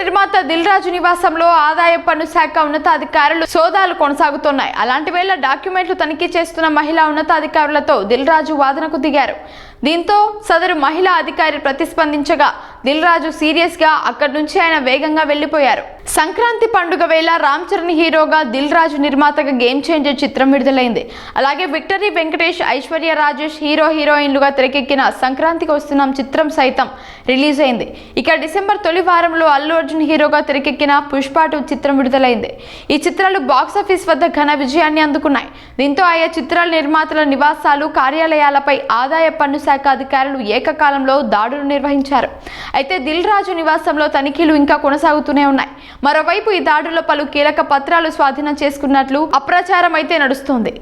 నిర్మాత దిల్ రాజు నివాసంలో ఆదాయ పన్ను శాఖ ఉన్నతాధికారులు సోదాలు కొనసాగుతున్నాయి. అలాంటి వేళ డాక్యుమెంట్లు తనిఖీ చేస్తున్న మహిళా ఉన్నతాధికారులతో దిల్ రాజు వాదనకు దిగారు. దీంతో సదరు మహిళా అధికారి ప్రతిస్పందించగా దిల్ రాజు సీరియస్గా అక్కడి నుంచి ఆయన వేగంగా వెళ్ళిపోయారు సంక్రాంతి పండుగ వేళ రామ్ చరణ్ హీరోగా దిల్ రాజు నిర్మాతగా గేమ్ చేంజర్ చిత్రం విడుదలైంది. అలాగే విక్టరీ వెంకటేష్ ఐశ్వర్య రాజేష్ హీరో హీరోయిన్లుగా తెరకెక్కిన సంక్రాంతికి వస్తున్నాం చిత్రం సైతం రిలీజ్ అయింది. ఇక డిసెంబర్ తొలి వారంలో అల్లు అర్జున్ హీరోగా తెరకెక్కిన పుష్ప టూ చిత్రం విడుదలైంది. ఈ చిత్రాలు బాక్సాఫీస్ వద్ద ఘన విజయాన్ని అందుకున్నాయి. దీంతో ఆయా చిత్రాల నిర్మాతల నివాసాలు కార్యాలయాలపై ఆదాయ పన్ను శాఖ అధికారులు ఏకకాలంలో దాడులు నిర్వహించారు. అయితే దిల్ రాజు నివాసంలో తనిఖీలు ఇంకా కొనసాగుతూనే ఉన్నాయి. మరోవైపు ఈ దాడుల్లో పలు కీలక పత్రాలు స్వాధీనం చేసుకున్నట్లు అప్రచారం అయితే నడుస్తోంది.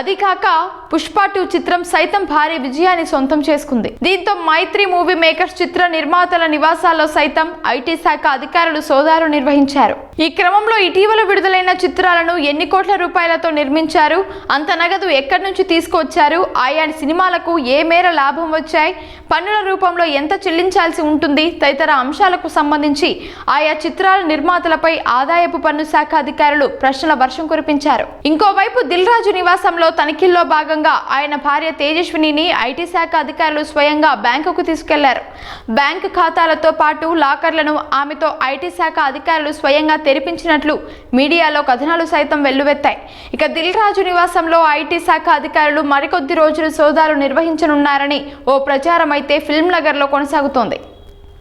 అది కాక పుష్ప టూ చిత్రం సైతం భారీ విజయాన్ని సొంతం చేసుకుంది. దీంతో మైత్రి మూవీ మేకర్స్ చిత్ర నిర్మాతల నివాసాల్లో సైతం ఐటీ శాఖ అధికారులు సోదాలు నిర్వహించారు. ఈ క్రమంలో ఇటీవల విడుదలైన చిత్రాలను ఎన్ని కోట్ల రూపాయలతో నిర్మించారు? అంత నగదు ఎక్కడి నుంచి తీసుకొచ్చారు? ఆయా సినిమాలకు ఏ మేర లాభం వచ్చాయి? పన్నుల రూపంలో ఎంత చెల్లించాల్సి ఉంటుంది? తదితర అంశాలకు సంబంధించి ఆయా చిత్రాల నిర్మాతలపై ఆదాయపు పన్ను శాఖ అధికారులు ప్రశ్నల వర్షం కురిపించారు. ఇంకోవైపు దిల్ రాజు నివాసంలో తనిఖీల్లో భాగంగా ఆయన భార్య తేజస్వినిని ఐటీ శాఖ అధికారులు స్వయంగా బ్యాంకుకు తీసుకెళ్ళారు. బ్యాంకు ఖాతాలతో పాటు లాకర్లను ఆమెతో ఐటీ శాఖ అధికారులు స్వయంగా తెరిపించినట్లు మీడియాలో కథనాలు సైతం వెల్లువెత్తాయి. ఇక దిల్ రాజు నివాసంలో ఐటీ శాఖ అధికారులు మరికొద్ది రోజులు సోదాలు నిర్వహించనున్నారని ఓ ప్రచారం అయితే ఫిల్మ్ నగర్లో కొనసాగుతోంది.